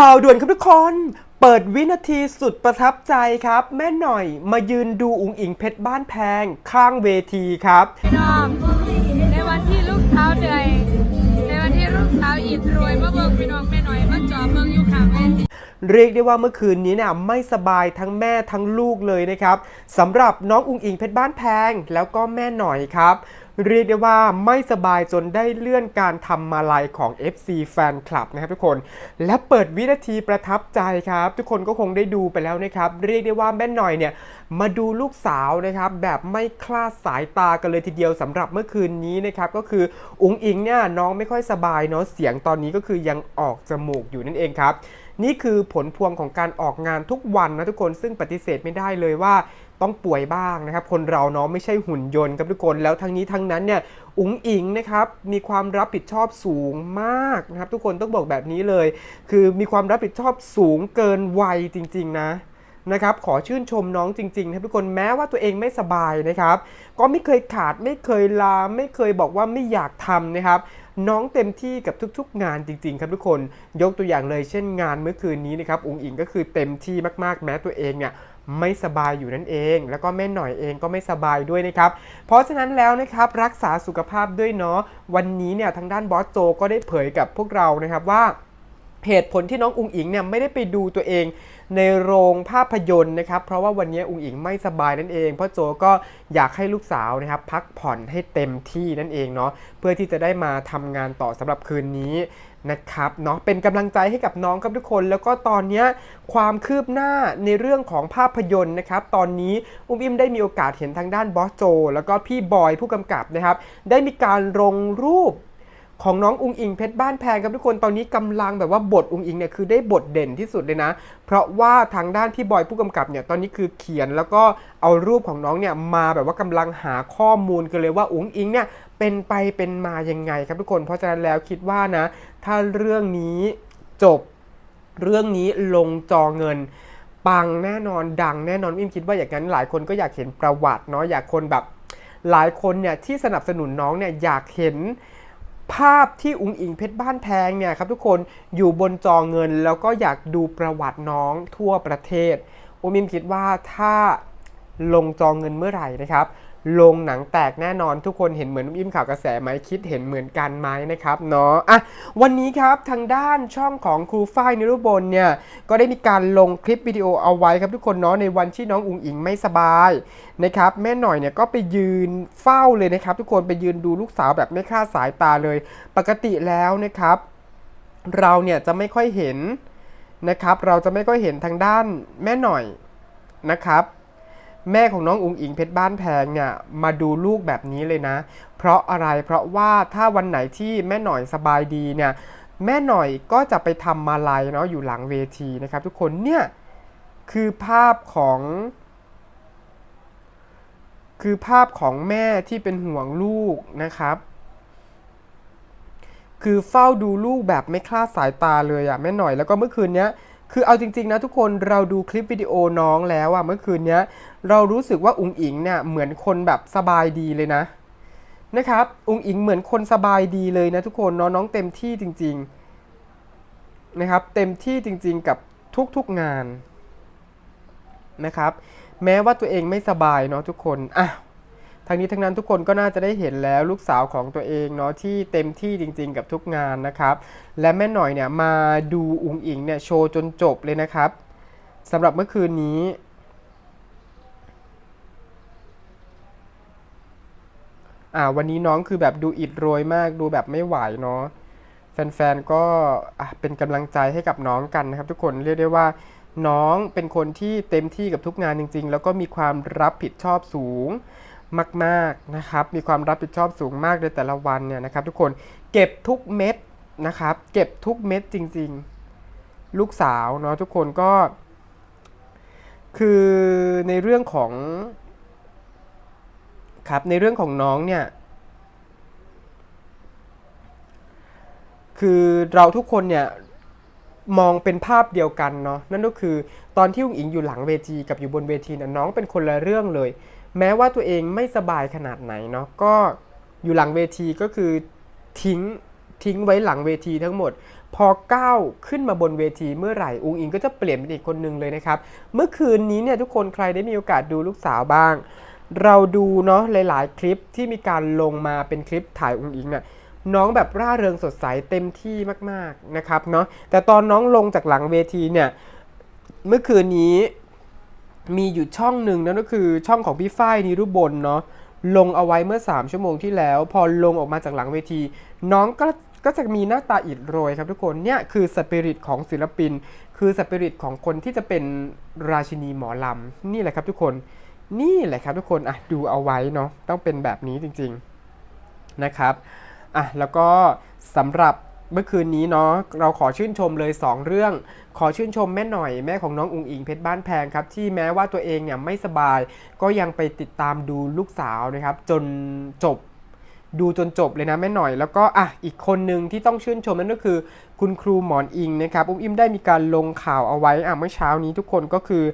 ข่าวด่วนครับทุกคน เปิดวินาทีสุดประทับใจครับ แม่หน่อยมายืนดูอุ๋งอิงเพชรบ้านแพง ข้างเวทีครับ พี่น้องในวันที่ลูกสาวเหนื่อยในวันที่ลูกสาวอิดรวยมาเบิ่งพี่น้องแม่หน่อยมาจอบเบิ่งอยู่ข้างเวทีเรียกได้ว่าเมื่อคืนนี้เนี่ยไม่สบายทั้งแม่ทั้งลูกเลยนะครับสำหรับน้องอุงอิงเพชรบ้านแพงแล้วก็แม่หน่อยครับ เรียกได้ว่าไม่สบายจนได้เลื่อนการทำมาลัยของ FC แฟนคลับนะครับทุกคน และเปิดวินาทีประทับใจครับ ทุกคนก็คงได้ดูไปแล้วนะครับ เรียกได้ว่าแม่หน่อยเนี่ยมาดูลูกสาวนะครับแบบไม่คลาดสายตากันเลยทีเดียวสำหรับเมื่อคืนนี้นะครับก็คืออุงอิงเนี่ยน้องไม่ค่อยสบายเนาะเสียงตอนนี้ก็คือยังออกจมูกอยู่นั่นเองครับนี่คือผลพวงของการออกงานทุกวันนะทุกคนซึ่งปฏิเสธไม่ได้เลยว่าต้องป่วยบ้างนะครับ คนเราเนาะไม่ใช่หุ่นยนต์ครับทุกคนแล้วทั้งนี้ทั้งนั้นเนี่ยอุ๋งอิงนะครับมีความรับผิดชอบสูงมากนะครับ ทุกคนต้องบอกแบบนี้เลย คือมีความรับผิดชอบสูงเกินวัยจริง ๆ นะนะครับขอชื่นชมน้องจริงๆนะครับทุกคนแม้ว่าตัวเองไม่สบายนะครับ ก็ไม่เคยขาดไม่เคยลาไม่เคยบอกว่าไม่อยากทำนะครับ น้องเต็มที่กับทุกๆ งานจริง ๆ ครับทุกคนยกตัวอย่างเลยเช่นงานเมื่อคืนนี้นะครับอุ๋งอิงก็คือเต็มที่มากๆ แม้ตัวเองเนี่ย ไม่สบายอยู่นั่นเอง แล้วก็แม่หน่อยเองก็ไม่สบายด้วยนะครับ เพราะฉะนั้นแล้วนะครับรักษาสุขภาพด้วยเนาะวันนี้เนี่ยทางด้านบอสโจก็ได้เผยกับพวกเรานะครับว่าเหตุผลที่น้องอุงอิงเนี่ยไม่ได้ไปดูตัวเองในโรงภาพยนตร์นะครับ เพราะว่าวันนี้อุงอิงไม่สบายนั่นเองเพราะโจก็อยากให้ลูกสาวนะครับ พักผ่อนให้เต็มที่นั่นเองเนาะเพื่อที่จะได้มาทำงานต่อสำหรับคืนนี้ นะครับเนาะเป็นกำลังใจให้กับน้องครับทุกคน แล้วก็ตอนนี้ความคืบหน้าในเรื่องของภาพยนตร์นะครับ ตอนนี้อุ้มอิมได้มีโอกาสเห็นทางด้านบอสโจ แล้วก็พี่บอยผู้กำกับนะครับ ได้มีการลงรูปของน้องอุงอิงเพชรบ้านแพงครับทุกคนตอนนี้กำลังแบบว่าบทอุงอิงเนี่ยคือได้บทเด่นที่สุดเลยนะ เพราะว่าทางด้านพี่บอยผู้กำกับเนี่ยตอนนี้คือเขียนแล้วก็เอารูปของน้องเนี่ยมาแบบว่ากำลังหาข้อมูลกันเลยว่าอุงอิงเนี่ยเป็นไปเป็นมายังไงครับทุกคน เพราะฉะนั้นแล้วคิดว่านะ ถ้าเรื่องนี้จบเรื่องนี้ลงจอเงินปังแน่นอนดังแน่นอนอิมคิดว่าอย่างนั้นหลายคนก็อยากเห็นประวัติเนาะอยากคนแบบ หลายคนเนี่ยที่สนับสนุนน้องเนี่ยอยากเห็นภาพที่อุงอิงเพชรบ้านแพงเนี่ยครับทุกคนอยู่บนจอเงินแล้วก็อยากดูประวัติน้องทั่วประเทศอุมิมคิดว่าถ้า ลงจอเงินเมื่อไหร่นะครับลงหนังแตกแน่นอนทุกคนเห็นเหมือนอุมอิมข่าวกระแสไหมคิดเห็นเหมือนกันไหมนะครับเนาะอะวันนี้ครับทางด้านช่องของครูฝ้ายนิรุบลเนี่ยก็ได้มีการลงคลิปวิดีโอเอาไว้ครับทุกคนเนาะในวันที่น้องอุงอิงไม่สบายนะครับแม่หน่อยเนี่ยก็ไปยืนเฝ้าเลยนะครับทุกคนไปยืนดูลูกสาวแบบไม่คลาดสายตาเลย ปกติแล้วนะครับ เราเนี่ยจะไม่ค่อยเห็นนะครับ เราจะไม่ค่อยเห็นทางด้านแม่หน่อยนะครับ แม่ของน้องอุงอิงเพชรบ้านแพงเนี่ยมาดูลูกแบบนี้เลยนะ เพราะอะไรเพราะว่าถ้าวันไหนที่แม่หน่อยสบายดีเนี่ยแม่หน่อยก็จะไปทำมาลัยเนาะอยู่หลังเวทีนะครับ ทุกคนเนี่ยคือภาพของคือภาพของแม่ที่เป็นห่วงลูกนะครับ คือเฝ้าดูลูกแบบไม่คลาดสายตาเลยอะแม่หน่อยแล้วก็เมื่อคืนเนี้ย คือเอาจริงๆนะทุกคนเราดูคลิปวิดีโอน้องแล้วอะเมื่อคืนเนี้ย เรารู้สึกว่าอุงอิงเนี่ยเหมือนคนแบบสบายดีเลยนะนะครับอุงอิงเหมือนคนสบายดีเลยนะทุกคนเนาะน้องเต็มที่จริง ๆนะครับ เต็มที่จริงๆกับทุกๆงานนะครับ แม้ว่าตัวเองไม่สบายเนาะทุกคนอะ ทางนี้ทั้งนั้นทุกคนก็น่าจะได้เห็นแล้วลูกสาวของตัวเองเนาะที่เต็มที่จริง ๆ กับทุกงานนะครับ และแม่หน่อยเนี่ยมาดูอุงอิงเนี่ยโชว์จนจบเลยนะครับสำหรับเมื่อคืนนี้อ่าวันนี้น้องคือแบบดูอิดโรยมากดูแบบไม่ไหวเนาะแฟนๆก็เป็นกำลังใจให้กับน้องกันนะครับ ทุกคนเรียกได้ว่า น้องเป็นคนที่เต็มที่กับทุกงานจริง ๆ แล้วก็มีความรับผิดชอบสูง มากๆนะครับมีความรับผิดชอบสูงมากในแต่ละวันเนี่ยนะครับทุกคนเก็บทุกเม็ดนะครับเก็บทุกเม็ดจริงๆ ลูกสาวเนาะทุกคนก็ คือในเรื่องของครับในเรื่องของน้องเนี่ยคือเราทุกคนเนี่ยมองเป็นภาพเดียวกันเนาะนั่นก็คือตอนที่อุ๋งอิงอยู่หลังเวทีกับอยู่บนเวทีเนี่ยน้องเป็นคนละเรื่องเลย แม้ว่าตัวเองไม่สบายขนาดไหนเนาะก็อยู่หลังเวทีก็คือทิ้งทิ้งไว้หลังเวทีทั้งหมด พอก้าวขึ้นมาบนเวทีเมื่อไหร่อุงอิงก็จะเปลี่ยนเป็นอีกคนหนึ่งเลยนะครับ เมื่อคืนนี้เนี่ยทุกคนใครได้มีโอกาสดูลูกสาวบ้าง เราดูเนาะหลาย ๆ คลิปที่มีการลงมาเป็นคลิปถ่ายอุงอิงเนี่ยน้องแบบร่าเริงสดใสเต็มที่มาก ๆ นะครับเนาะแต่ตอนน้องลงจากหลังเวทีเนี่ยเมื่อคืนนี้ มีอยู่ช่องหนึ่งนั่นก็คือช่องของพี่ฝ้ายนิรุบลเนาะลงเอาไว้เมื่อ 3 ชั่วโมงที่แล้ว พอลงออกมาจากหลังเวที น้องก็ก็จะมีหน้าตาอิดโรยครับทุกคนเนี่ยคือสปิริตของศิลปิน คือสปิริตของคนที่จะเป็นราชินีหมอลำนี่แหละครับทุกคนนี่แหละครับทุกคนอะดูเอาไว้เนาะต้องเป็นแบบนี้จริง ๆนะครับอะแล้วก็สำหรับ เมื่อคืนนี้เนาะเราขอชื่นชมเลย 2 เรื่อง ขอชื่นชมแม่หน่อยแม่ของน้องอุงอิงเพชรบ้านแพงครับที่แม้ว่าตัวเองเนี่ยไม่สบาย ก็ยังไปติดตามดูลูกสาวนะครับจนจบดูจนจบเลยนะแม่หน่อย แล้วก็อะอีกคนหนึ่งที่ต้องชื่นชมนั่นก็คือ คุณครูหมอนอิงนะครับอุ้มอิมได้มีการลงข่าวเอาไว้อะเมื่อเช้านี้ทุกคนก็คือ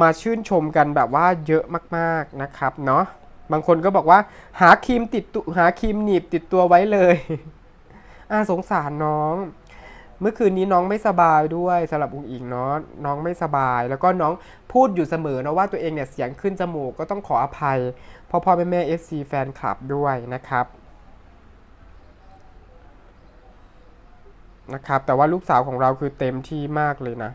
มาชื่นชมกันแบบว่าเยอะมากๆนะครับเนาะบางคนก็บอกว่าหาครีมติดตุหาครีมหนีบติดตัวไว้เลย อ่าสงสารน้อง เมื่อคืนนี้น้องไม่สบายด้วยสำหรับอุงอิงเนาะน้องไม่สบาย แล้วก็น้องพูดอยู่เสมอนะว่าตัวเองเนี่ยเสียงขึ้นจมูกก็ต้องขออภัยพ่อพ่อแม่แม่เอฟซีแฟนคลับด้วยนะครับนะครับแต่ว่าลูกสาวของเราคือเต็มที่มากเลยนะ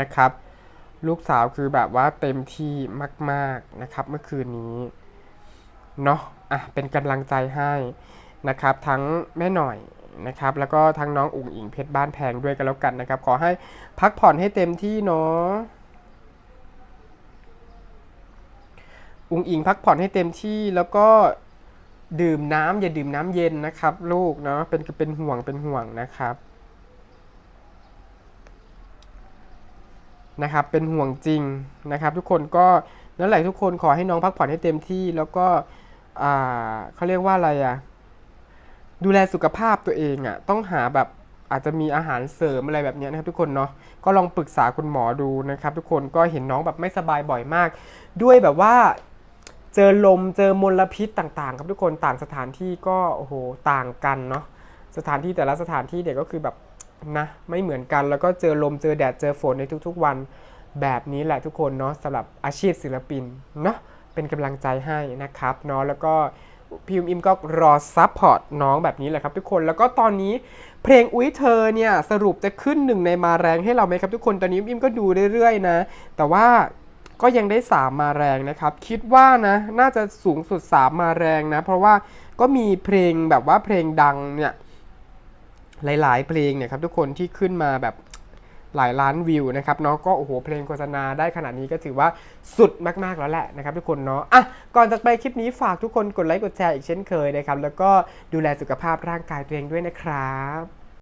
นะครับ ลูกสาวคือแบบว่าเต็มที่มาก ๆนะครับ เมื่อคืนนี้เนาะอะเป็นกำลังใจให้นะครับ ทั้งแม่หน่อยนะครับ แล้วก็ทั้งน้องอุ๋งอิงเพชรบ้านแพงด้วยกันแล้วกันนะครับ ขอให้พักผ่อนให้เต็มที่เนาะอุ๋งอิงพักผ่อนให้เต็มที่แล้วก็ดื่มน้ำอย่าดื่มน้ำเย็นนะครับ ลูกเนาะเป็นเป็นห่วงเป็นห่วงนะครับ นะครับเป็นห่วงจริงนะครับทุกคนก็นั่นแหละทุกคนขอให้น้องพักผ่อนให้เต็มที่แล้วก็เขาเรียกว่าอะไรอะดูแลสุขภาพตัวเองอะต้องหาแบบอาจจะมีอาหารเสริมอะไรแบบนี้นะครับทุกคนเนาะก็ลองปรึกษาคุณหมอดูนะครับ ทุกคนก็เห็นน้องแบบไม่สบายบ่อยมาก ด้วยแบบว่าเจอลมเจอมลพิษต่างๆ ครับทุกคนต่างสถานที่ก็โอ้โหต่างกันเนาะสถานที่แต่ละสถานที่เด็กก็คือแบบ นะไม่เหมือนกันแล้วก็เจอลมเจอแดดเจอฝนในทุกๆวันแบบนี้แหละทุกคนเนาะสำหรับอาชีพศิลปินเนาะเป็นกำลังใจให้นะครับเนาะแล้วก็พิมอิมก็รอซัพพอร์ตน้องแบบนี้แหละครับทุกคนแล้วก็ตอนนี้เพลงอุ้ยเธอเนี่ยสรุปจะขึ้นหนึ่งในมาแรงให้เราไหมครับทุกคนตอนนี้อิมก็ดูเรื่อยๆนะ แต่ว่าก็ยังได้ 3 มาแรงนะครับ คิดว่านะน่าจะสูงสุด 3 มาแรงนะ เพราะว่าก็มีเพลงแบบว่าเพลงดังเนี่ย หลาย ๆ เพลงเนี่ยครับทุกคนที่ขึ้นมาแบบหลายล้านวิวนะครับเนาะก็โอ้โหเพลงโฆษณาได้ขนาดนี้ก็ถือว่าสุดมากๆแล้วแหละนะครับทุกคนเนาะอะก่อนจะไปคลิปนี้ฝากทุกคนกดไลค์กดแชร์อีกเช่นเคยนะครับแล้วก็ดูแลสุขภาพร่างกายตัวเองด้วยนะครับ